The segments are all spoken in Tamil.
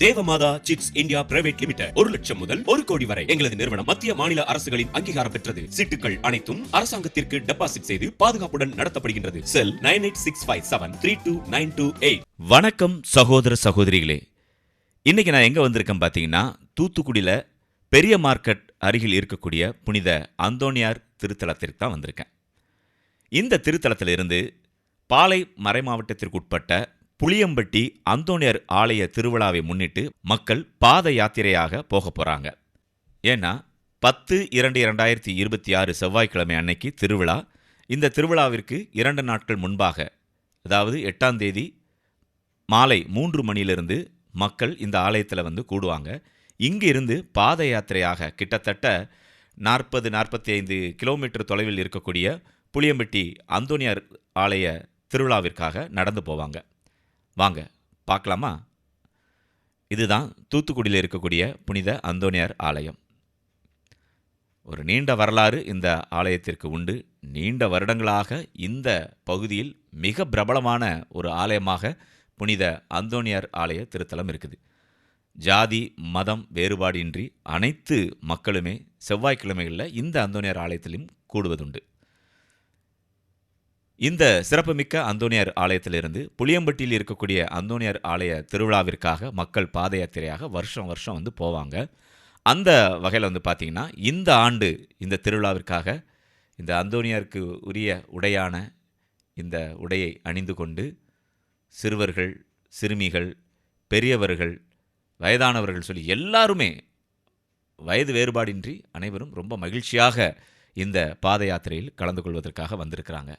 Devamatha chits India private limited ஒரு லட்சம் முதல் ஒரு கோடி வரை எங்களது நிறுவனம் மத்திய மாநில அரசுகளின் அங்கீகாரம் பெற்றது. சீட்டுகள் அனைத்தும் அரசாங்கத்திற்கு டெபாசிட் செய்து பாதுகாப்புடன் நடத்தப்படுகின்றது. Cell nine eight six five seven three two nine two eight வணக்கம் சகோதர சகோதரிகளே. இன்னைக்கு நான் எங்க வந்திருக்கேன் பார்த்தீங்கன்னா தூத்துக்குடியில பெரிய மார்க்கெட் அருகில் இருக்கக்கூடிய புனித அந்தோனியார் திருத்தலத்திற்கு தான் வந்திருக்கேன். இந்த திருத்தலத்திலிருந்து பாலை மறைமாவட்டத்திற்குட்பட்ட புளியம்பட்டி அந்தோணியர் ஆலய திருவிழாவை முன்னிட்டு மக்கள் பாத யாத்திரையாக போக போகிறாங்க ஏன்னா பத்து இரண்டு இரண்டாயிரத்தி இருபத்தி ஆறு செவ்வாய்க்கிழமை அன்னைக்கு திருவிழா. இந்த திருவிழாவிற்கு இரண்டு நாட்கள் முன்பாக அதாவது எட்டாம் தேதி மாலை மூன்று மணியிலிருந்து மக்கள் இந்த ஆலயத்தில் வந்து கூடுவாங்க. இங்கிருந்து பாத யாத்திரையாக கிட்டத்தட்ட நாற்பது நாற்பத்தி ஐந்து கிலோமீட்டர் தொலைவில் இருக்கக்கூடிய புளியம்பட்டி அந்தோனியார் ஆலய திருவிழாவிற்காக நடந்து போவாங்க. வாங்க பார்க்கலாமா? இதுதான் தூத்துக்குடியில் இருக்கக்கூடிய புனித அந்தோனியார் ஆலயம். ஒரு நீண்ட வரலாறு இந்த ஆலயத்திற்கு உண்டு. நீண்ட வருடங்களாக இந்த பகுதியில் மிக பிரபலமான ஒரு ஆலயமாக புனித அந்தோனியார் ஆலய திருத்தலம் இருக்குது. ஜாதி மதம் வேறுபாடின்றி அனைத்து மக்களுமே செவ்வாய்க்கிழமைகளில் இந்த அந்தோனியார் ஆலயத்திலும் கூடுவதுண்டு. இந்த சிறப்புமிக்க அந்தோனியார் ஆலயத்திலிருந்து புளியம்பட்டியில் இருக்கக்கூடிய அந்தோனியார் ஆலய திருவிழாவிற்காக மக்கள் பாத யாத்திரையாக வருஷம் வருஷம் வந்து போவாங்க. அந்த வகையில் வந்து பார்த்திங்கன்னா இந்த ஆண்டு இந்த திருவிழாவிற்காக இந்த அந்தோனியாருக்கு உரிய உடையான இந்த உடையை அணிந்து கொண்டு சிறுவர்கள் சிறுமிகள் பெரியவர்கள் வயதானவர்கள் சொல்லி எல்லாருமே வயது வேறுபாடின்றி அனைவரும் ரொம்ப மகிழ்ச்சியாக இந்த பாத யாத்திரையில் கலந்து கொள்வதற்காக வந்திருக்கிறாங்க.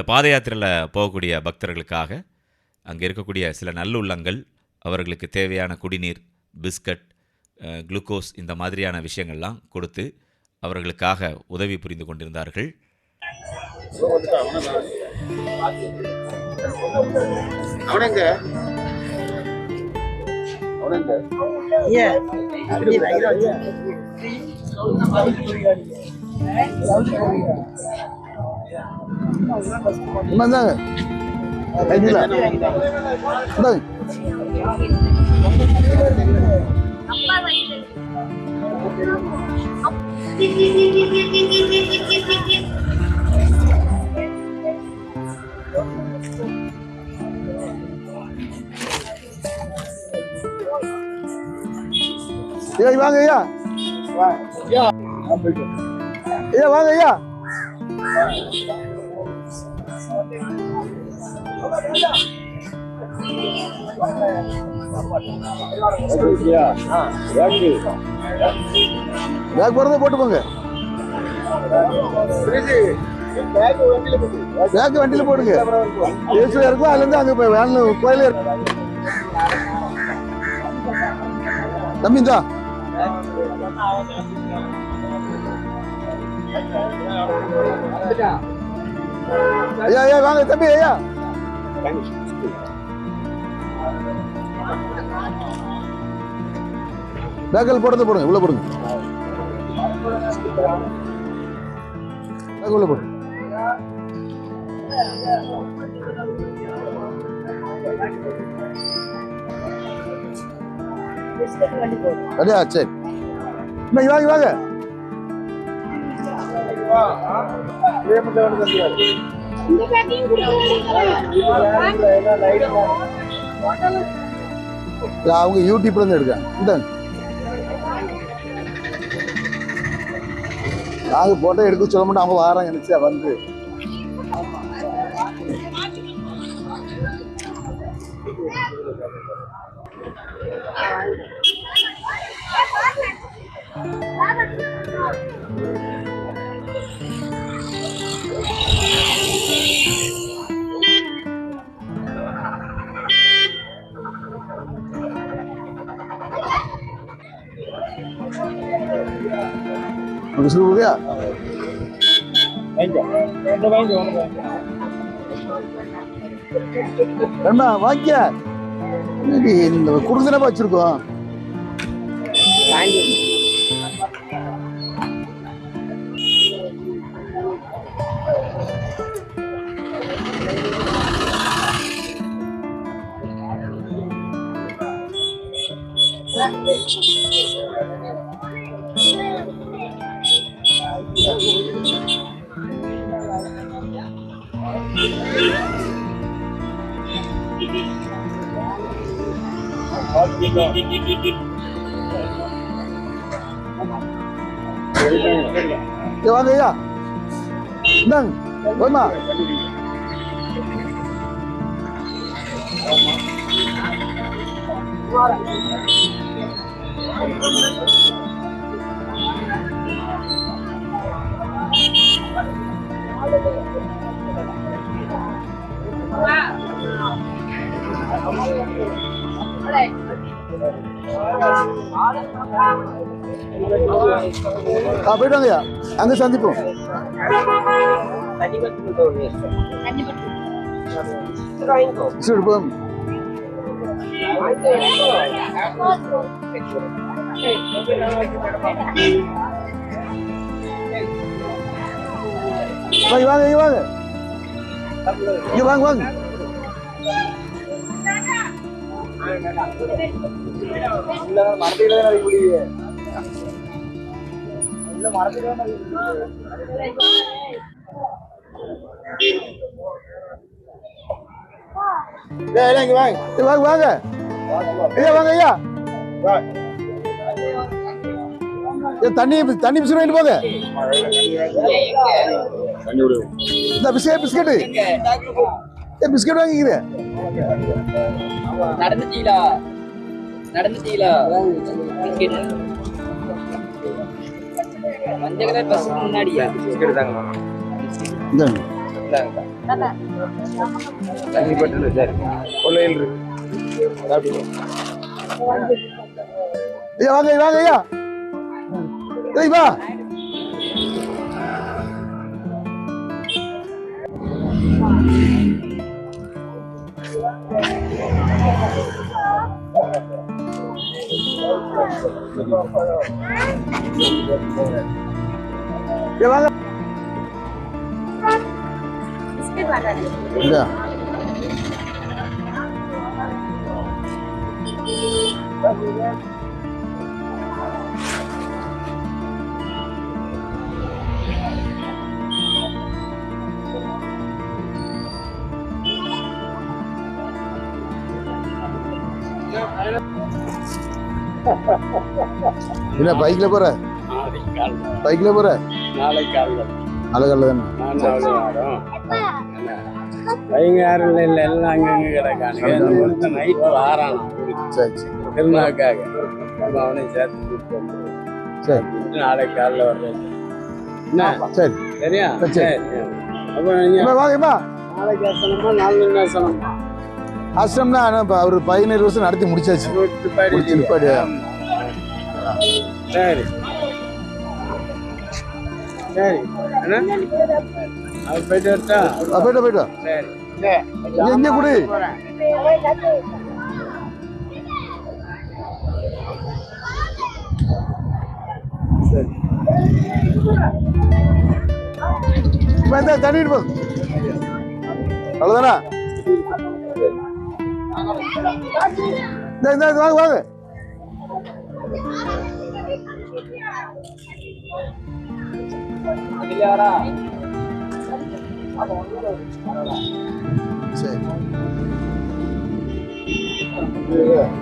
இந்த பாத யாத்திரையில் போகக்கூடிய பக்தர்களுக்காக அங்கே இருக்கக்கூடிய சில நல்லுள்ளங்கள் அவர்களுக்கு தேவையான குடிநீர் பிஸ்கட் குளுக்கோஸ் இந்த மாதிரியான விஷயங்கள்லாம் கொடுத்து அவர்களுக்காக உதவி புரிந்து கொண்டிருந்தார்கள். அவனங்க. அவனங்க இந்தாங்க கைதில இந்தாங்க ஐயா வாங்க ஐயா ஐயா வாங்க ஐயா பேக் போறதை போட்டு போங்க பேக் வண்டியில போடுங்க ஏசுல இருக்கும் அதுல இருந்து அங்க போய் வேன்ல கோயில இருக்கும் தம்பி இந்தா. ஐயா ஐயா வாங்க தம்பி ஐயா. பேக்கல் போடுறது போடுங்க உள்ள போடுங்க. பேக் உள்ள போடுங்க. சரியா சரி. இன்னைக்கு வாங்க வாங்க. அவங்க யூடியூப்ல இருந்து எடுக்காங்க இந்த. நாங்க போட்டோ எடுக்க சொல்ல மாட்டோம் அவங்க வாராங்க நினைச்சா வந்து. உங்களுக்கு शुरू हो गया என்ன வாங்கிக்க என்னடி இந்த குடுந்தனப்பா வச்சிருக்கோம் 有完没呀？弄，稳嘛。好吗？好了。இந்தாங்க போதுமா ஆ போயிட்டு வாங்கய்யா அங்க சந்திப்போம் சரி போதும் வாங்க வாங்க இங்க வாங்க இங்க வாங்க வாங்க இங்க வாங்க இங்க வாங்க வாங்க ஐயா வாங்க ஐயா ஏய், தண்ணி தண்ணி பிஸ்கட் வாங்கிட்டு போங்க இந்த பிஸ்கட் பிஸ்கட் ஏ பிஸ்கட் வாங்கிக்கிறேன் நடந்துட்டீங்களா? நடந்துட்டீங்களா? டிக்கெட் மஞ்சள் கலர் பஸ் முன்னாடியா? இந்தாங்க. ஐயா வாங்க வாங்க ஐயா. வா ஏய் வாங்க பிஸ்கட் என்ன பைக்ல போற? பைக்ல போற? நாளைக்கு காலையில் அழகல்ல பையங்க யாரும் இல்லை இல்லை எல்லாம் அங்கங்க கிடக்கானுங்க. நைட்டு வாரானா சரி சரி. திருநாவுக்காக அப்ப அவனையும் சேர்த்து கூப்பிட்டு. சரி. நாளைக்கு காலைல வர்றேன் என்ன? சரி. சரியா? சரி. அப்ப நாளைக்கு ஆசனமா நாலு ஆசனமா ஆசிரம்னா அவர் பதினேழு வருஷம் நடத்தி முடிச்சாச்சு. திருப்பாடி. சரி. சரி. போயிட்டு வரட்டா? போயிட்டு போயிட்டு. சரி. இங்க குடி. தண்ணி போ. அவ்வளோதானா வாங்க வாங்க. சரி.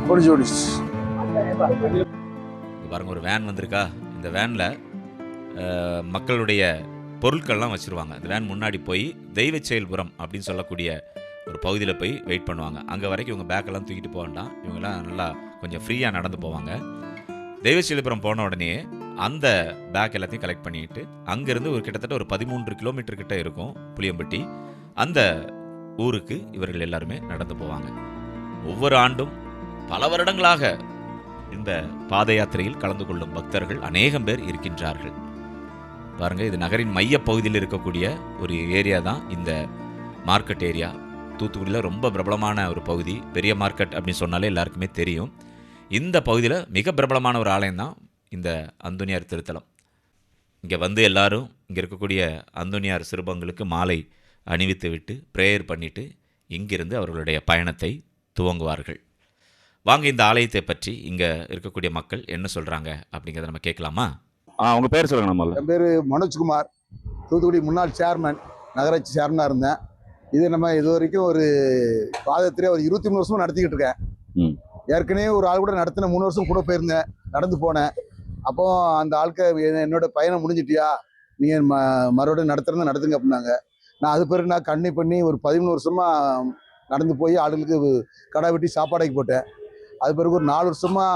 முடிஞ்சு முடிச்சு பாருங்க ஒரு வேன் வந்திருக்கா. இந்த வேனில் மக்களுடைய பொருட்கள்லாம் வச்சுருவாங்க. இந்த வேன் முன்னாடி போய் தெய்வ செயல்புரம் அப்படின்னு சொல்லக்கூடிய ஒரு பகுதியில் போய் வெயிட் பண்ணுவாங்க. அங்கே வரைக்கும் இவங்க பேக்கெல்லாம் தூக்கிட்டு போக வேண்டாம். இவங்கெல்லாம் நல்லா கொஞ்சம் ஃப்ரீயாக நடந்து போவாங்க. தெய்வசீலபுரம் போன உடனே அந்த பேக் எல்லாத்தையும் கலெக்ட் பண்ணிட்டு அங்கேருந்து ஒரு கிட்டத்தட்ட ஒரு பதிமூன்று கிலோமீட்டர் கிட்ட இருக்கும் புளியம்பட்டி. அந்த ஊருக்கு இவர்கள் எல்லாருமே நடந்து போவாங்க. ஒவ்வொரு ஆண்டும் பல வருடங்களாக இந்த பாத யாத்திரையில் கலந்து கொள்ளும் பக்தர்கள் அநேகம் பேர் இருக்கின்றார்கள். பாருங்க இது நகரின் மைய பகுதியில் இருக்கக்கூடிய ஒரு ஏரியா தான் இந்த மார்க்கெட் ஏரியா தூத்துக்குடியில் ரொம்ப பிரபலமான ஒரு பகுதி பெரிய மார்க்கெட் அப்படின்னு சொன்னாலே எல்லாருக்குமே தெரியும். இந்த பகுதியில் மிக பிரபலமான ஒரு ஆலயம் தான் இந்த அந்தோனியார் திருத்தலம். இங்கே வந்து எல்லாரும் இங்கே இருக்கக்கூடிய அந்தோனியார் சிறுபங்களுக்கு மாலை அணிவித்து விட்டு ப்ரேயர் பண்ணிட்டு இங்கிருந்து அவர்களுடைய பயணத்தை துவங்குவார்கள். வாங்க இந்த ஆலயத்தை பற்றி இங்கே இருக்கக்கூடிய மக்கள் என்ன சொல்கிறாங்க அப்படிங்கிறத நம்ம கேட்கலாமா? ஆ உங்க பேர் சொல்லுங்க நம்மள. என் பேர் மனோஜ்குமார். தூத்துக்குடி முன்னாள் சேர்மன் நகராட்சி சேர்மனாக இருந்தேன். இது நம்ம இது வரைக்கும் ஒரு பாதத்திலே ஒரு இருபத்தி மூணு வருஷமா நடத்திக்கிட்டு இருக்கேன். ஏற்கனவே ஒரு ஆள் கூட நடத்தின மூணு வருஷம் கூட போயிருந்தேன். நடந்து போனேன். அப்போ அந்த என்ன- என்னோட பயணம் முடிஞ்சிட்டியா? நீ ம மறுபடியும் நடத்துறதா நடத்துங்க அப்படின்னாங்க. நான் அது பிறகு நான் கண்ணி பண்ணி ஒரு பதிமூணு வருஷமா நடந்து போய் ஆளுங்களுக்கு கடை வெட்டி சாப்பாடைக்கு போட்டேன். அது பிறகு ஒரு நாலு வருஷமா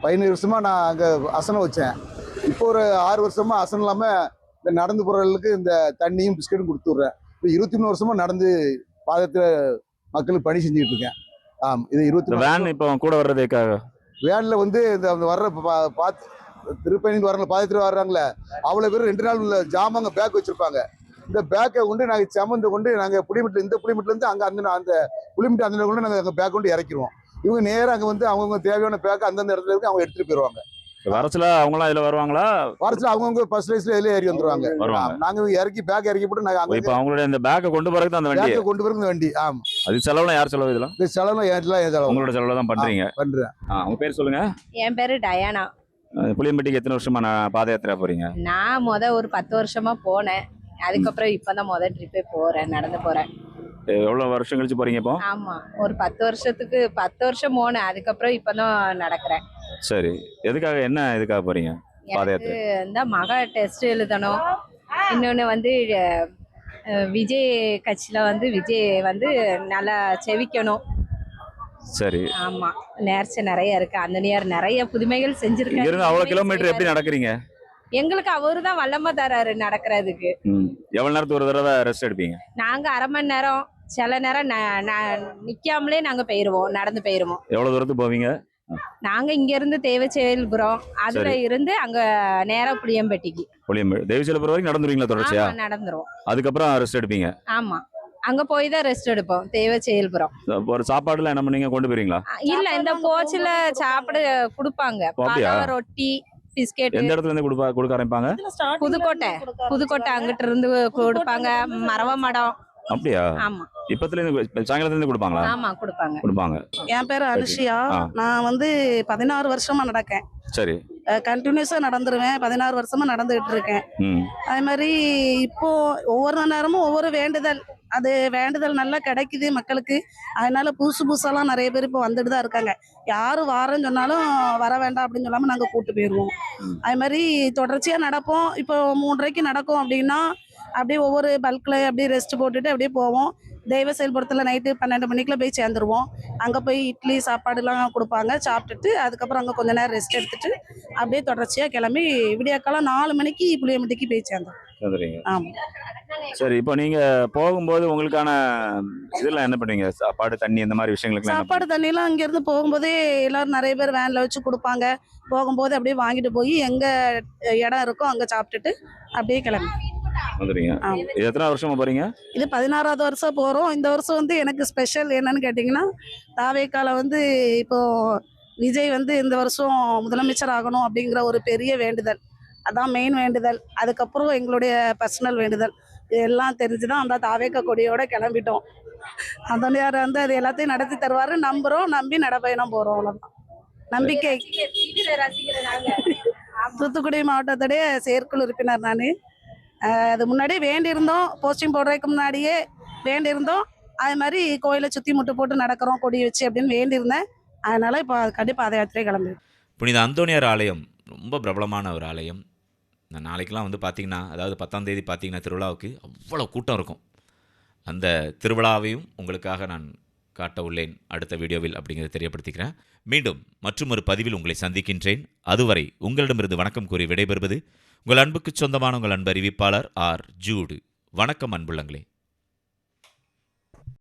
பதினேழு வருஷமா நான் அங்கே அசனம் வச்சேன். இப்போ ஒரு ஆறு வருஷமா அசனம் இல்லாமல் இந்த நடந்து போகிறவர்களுக்கு இந்த தண்ணியும் பிஸ்கட்டும் கொடுத்துட்றேன் இப்போ இருபத்தி மூணு வருஷமா நடந்து பாதத்தில் மக்களுக்கு பணி செஞ்சுட்டு இருக்கேன். ஆம் இது இருபத்தி வேன் இப்போ கூட வர்றதுக்காக? வேனில் வந்து இந்த வர்ற பா- பாத்து திருப்பயணிக்கு வரல பாதத்தில் வர்றாங்களே அவ்வளோ பேர் ரெண்டு நாள் உள்ள ஜாமாங்க பேக் வச்சிருப்பாங்க. இந்த பேக்கை கொண்டு நாங்கள் சமந்து கொண்டு நாங்கள் புளிமட்டில் இந்த புளிமட்டிலேருந்து அங்கே அந்த அந்த புளிமட்டி அந்த கொண்டு நாங்கள் பேக் கொண்டு இறக்கிடுவோம் இவங்க நேராக அங்கே வந்து அவங்கவுங்க தேவையான பேக்கை அந்தந்த இடத்துல இருக்கு அவங்க எடுத்துகிட்டு போயிடுவாங்க வரச்சுல அவங்களாம் இதுல வருவாங்களா? வரச்சுல அவங்கவுங்க ஃபர்ஸ்ட் லைஸ்ல எல்லாம் ஏறி வந்துருவாங்க. வருவாங்க. நாங்க இறக்கி பேக் இறக்கி போட்டு நாங்க இப்போ அவங்களுடைய இந்த பேக்கை கொண்டு போறதுக்கு அந்த வண்டி? கொண்டு போறது வண்டி. ஆமா. அது செலவுலாம் யார் செலவு இதெல்லாம்? இந்த செலவு ஏற்றலாம் ஏன் செலவு. உங்களோட செலவுல தான் பண்றீங்க. பண்றேன். உங்க பேர் சொல்லுங்க. என் பேரு டயானா. புளியம்பட்டிக்கு எத்தனை வருஷமா நான் பாத யாத்திரை போறீங்க? நான் முத ஒரு பத்து வருஷமா போனேன். அதுக்கப்புறம் இப்பதான் முத ட்ரிப்பே போறேன் நடந்து போறேன். எவ்வளவு வருஷம் கழிச்சு போறீங்க இப்போ? ஆமா ஒரு பத்து வருஷத்துக்கு பத்து வருஷம் போனேன். அதுக்கப்புறம் இப்பதான் நடக்கிறேன். சரி. எதுக்காக என்ன எதுக்காக போறீங்க? பாத எனக்கு யாத்திரை இந்த மக டெஸ்ட் எழுதணும். இன்னொன்னு வந்து விஜய் கட்சியில வந்து விஜய் வந்து நல்லா செவிக்கணும். சரி. ஆமா. நேர்ச்சி நிறைய இருக்கு. அந்த நேர் நிறைய புதுமைகள் செஞ்சிருக்காரு. இருந்து அவ்வளவு கிலோமீட்டர் எப்படி. நடக்கிறீங்க? எங்களுக்கு அவரு தான் வல்லம தராரு நடக்கிறதுக்கு. எவ்வளவு நேரத்துக்கு ஒரு தடவை ரெஸ்ட் எடுப்பீங்க? நாங்க அரை மணி நேரம் சில நேரம் நிக்காமலே நாங்க போயிருவோம் நடந்து போயிருவோம். எவ்வளவு தூரத்துக்கு போவீங்க? நாங்க இங்க இருந்து தேவச்செயல்புரம். அதுல. இருந்து அங்க நேரா புளியம்பட்டிக்கு. புளியம்பட்டி. தேவிசலபுரம் வரைக்கும் நடந்துருவீங்களா தொடர்ச்சியா? நடந்துரும். அதுக்கப்புறம் ரெஸ்ட் எடுப்பீங்க. ஆமா. அங்க போய் தான் ரெஸ்ட் எடுப்போம் தேவச்செயல்புரம். அப்ப ஒரு சாப்பாடுல என்ன பண்ணீங்க? கொண்டு போயிருவீங்களா? அ, இல்ல இந்த கோச்சில சாப்பிட கொடுப்பாங்க. ரொட்டி பிஸ்கெட் எந்த இடத்துல இருந்து கொடுப்பா கொடுக்க ஆரம்பிப்பாங்க? புதுக்கோட்டை. புதுக்கோட்டை அங்கிட்ட இருந்து கொடுப்பாங்க. மரவ மடம் அப்படியா? ஆமா. இப்பத்துல இருந்து சாயங்காலத்துல இருந்து கொடுப்பாங்களா? ஆமா கொடுப்பாங்க. கொடுப்பாங்க. என் பேர் அனுஷியா. நான் வந்து பதினாறு வருஷமா நடக்கேன். சரி. கண்டினியூஸாக நடந்துருவேன். பதினாறு வருஷமா நடந்துகிட்டு இருக்கேன். அதே மாதிரி இப்போ ஒவ்வொரு நேரமும் ஒவ்வொரு வேண்டுதல். அது வேண்டுதல் நல்லா கிடைக்குது மக்களுக்கு. அதனால புதுசு புதுசாலாம் நிறைய பேர் இப்போ வந்துட்டு தான் இருக்காங்க. யார் வாரேன்னு சொன்னாலும் வர வேண்டாம் அப்படின்னு சொல்லாமல் நாங்கள் கூட்டு போயிடுவோம். அது மாதிரி தொடர்ச்சியாக நடப்போம். இப்போ மூன்றரைக்கு நடக்கும் அப்படின்னா அப்படியே ஒவ்வொரு பல்கில் அப்படியே ரெஸ்ட் போட்டுட்டு அப்படியே போவோம். தெய்வ செயல்புரத்தில் நைட்டு பன்னெண்டு மணிக்குள்ள போய் சேர்ந்துருவோம். அங்கே போய் இட்லி சாப்பாடுலாம் கொடுப்பாங்க. சாப்பிட்டுட்டு அதுக்கப்புறம் அங்கே கொஞ்ச நேரம் ரெஸ்ட் எடுத்துட்டு அப்படியே தொடர்ச்சியாக கிளம்பி விடியக்காலம் நாலு மணிக்கு புளியம்பட்டிக்கு போய் சேர்ந்தோம் ஆமாம் சரி இப்போ நீங்கள் போகும்போது உங்களுக்கான இதெல்லாம் என்ன பண்ணுவீங்க? சாப்பாடு தண்ணி இந்த மாதிரி விஷயங்களுக்கு சாப்பாடு தண்ணியெல்லாம் அங்கேருந்து போகும்போதே எல்லாரும் நிறைய பேர் வேனில் வச்சு கொடுப்பாங்க. போகும்போது அப்படியே வாங்கிட்டு போய் எங்கே இடம் இருக்கோ அங்கே சாப்பிட்டுட்டு அப்படியே கிளம்பி. எத்தனை வருஷமா போறீங்க? இது பதினாறாவது வருஷம் போகிறோம் இந்த வருஷம் வந்து எனக்கு ஸ்பெஷல் என்னன்னு கேட்டிங்கன்னா தாவேக்கால வந்து இப்போ விஜய் வந்து இந்த வருஷம் முதலமைச்சர் ஆகணும் அப்படிங்கிற ஒரு பெரிய வேண்டுதல். அதான் மெயின் வேண்டுதல். அதுக்கப்புறம் எங்களுடைய பர்சனல் வேண்டுதல். இதெல்லாம் தெரிஞ்சு தான் அந்த தாவேக்க கொடியோட கிளம்பிட்டோம். அதனையார் வந்து அது எல்லாத்தையும் நடத்தி தருவார். நம்புகிறோம் நம்பி நடைப்பயணம் போகிறோம் அவ்வளோதான் நம்பிக்கை. தூத்துக்குடி மாவட்டத்துடைய செயற்குழு உறுப்பினர் நான். அது முன்னாடியே வேண்டியிருந்தோம். போஸ்டிங் போடுறதுக்கு முன்னாடியே வேண்டியிருந்தோம். அது மாதிரி கோயிலை சுற்றி முட்டு போட்டு நடக்கிறோம் கொடி வச்சு அப்படின்னு வேண்டியிருந்தேன். அதனால் இப்போ கண்டிப்பாக பாத யாத்திரை கிளம்பு. புனித அந்தோனியார் ஆலயம் ரொம்ப பிரபலமான ஒரு ஆலயம். இந்த நாளைக்கெல்லாம் வந்து பார்த்திங்கன்னா அதாவது பத்தாம் தேதி பார்த்திங்கன்னா திருவிழாவுக்கு அவ்வளோ கூட்டம் இருக்கும். அந்த திருவிழாவையும் உங்களுக்காக நான் காட்ட உள்ளேன் அடுத்த வீடியோவில் அப்படிங்கிறத தெரியப்படுத்திக்கிறேன். மீண்டும் மற்றும் ஒரு பதிவில் உங்களை சந்திக்கின்றேன். அதுவரை உங்களிடமிருந்து வணக்கம் கூறி விடைபெறுவது உங்கள் அன்புக்கு சொந்தமான உங்கள் அன்பு அறிவிப்பாளர் ஆர். ஜூடு. வணக்கம் அன்புள்ளங்களே.